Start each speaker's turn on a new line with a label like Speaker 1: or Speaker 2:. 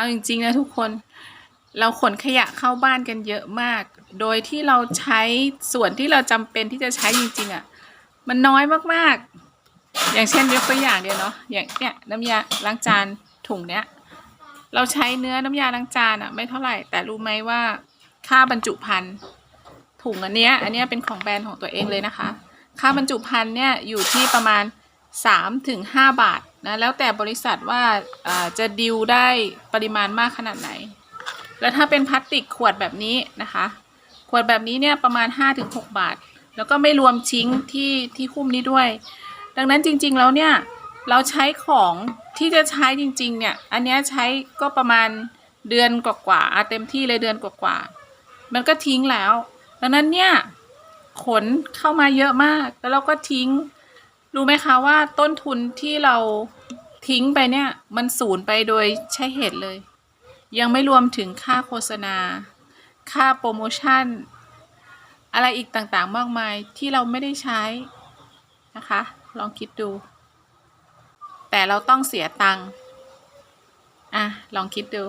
Speaker 1: เอาจริงๆนะทุกคนเราขนขยะเข้าบ้านกันเยอะมาก โดยที่เราใช้ส่วนที่เราจำเป็นที่จะใช้จริงๆอะ่ะ มันน้อยมากๆ อย่างเช่นยกตัวอย่างเดียวเนาะ อย่างเนี้ยน้ำยาล้างจานถุงเนี้ย เราใช้เนื้อน้ำยาล้างจานอะ่ะไม่เท่าไหร่ แต่รู้ไหมว่าค่าบรรจุภัณฑ์ถุงอันเนี้ย อันเนี้ยเป็นของแบรนด์ของตัวเองเลยนะคะ ค่าบรรจุภัณฑ์เนี่ยอยู่ที่ประมาณ 3ถึง5บาทนะแล้วแต่บริษัทว่าจะดิวได้ปริมาณมากขนาดไหน แล้วถ้าเป็นพลาสติกขวดแบบนี้นะคะ ขวดแบบนี้เนี่ยประมาณ 5-6 บาท แล้วก็ไม่รวมชิ้งที่ที่คุ้มนี้ด้วย ดังนั้นจริงๆแล้วเนี่ยเราใช้ของที่จะใช้จริงๆเนี่ยอันนี้ใช้ก็ประมาณเดือนกว่าๆอะเต็มที่เลยเดือนกว่าๆมันก็ทิ้งแล้ว ดังนั้นเนี่ยขนเข้ามาเยอะมากแล้วเราก็ทิ้ง รู้ไหมคะว่าต้นทุนที่เราทิ้งไปเนี่ย มันสูญไปโดยใช่เหตุเลย ยังไม่รวมถึงค่าโฆษณา ค่าโปรโมชั่น อะไรอีกต่างๆมากมายที่เราไม่ได้ใช้นะคะ ลองคิดดู แต่เราต้องเสียตังค์อะ ลองคิดดู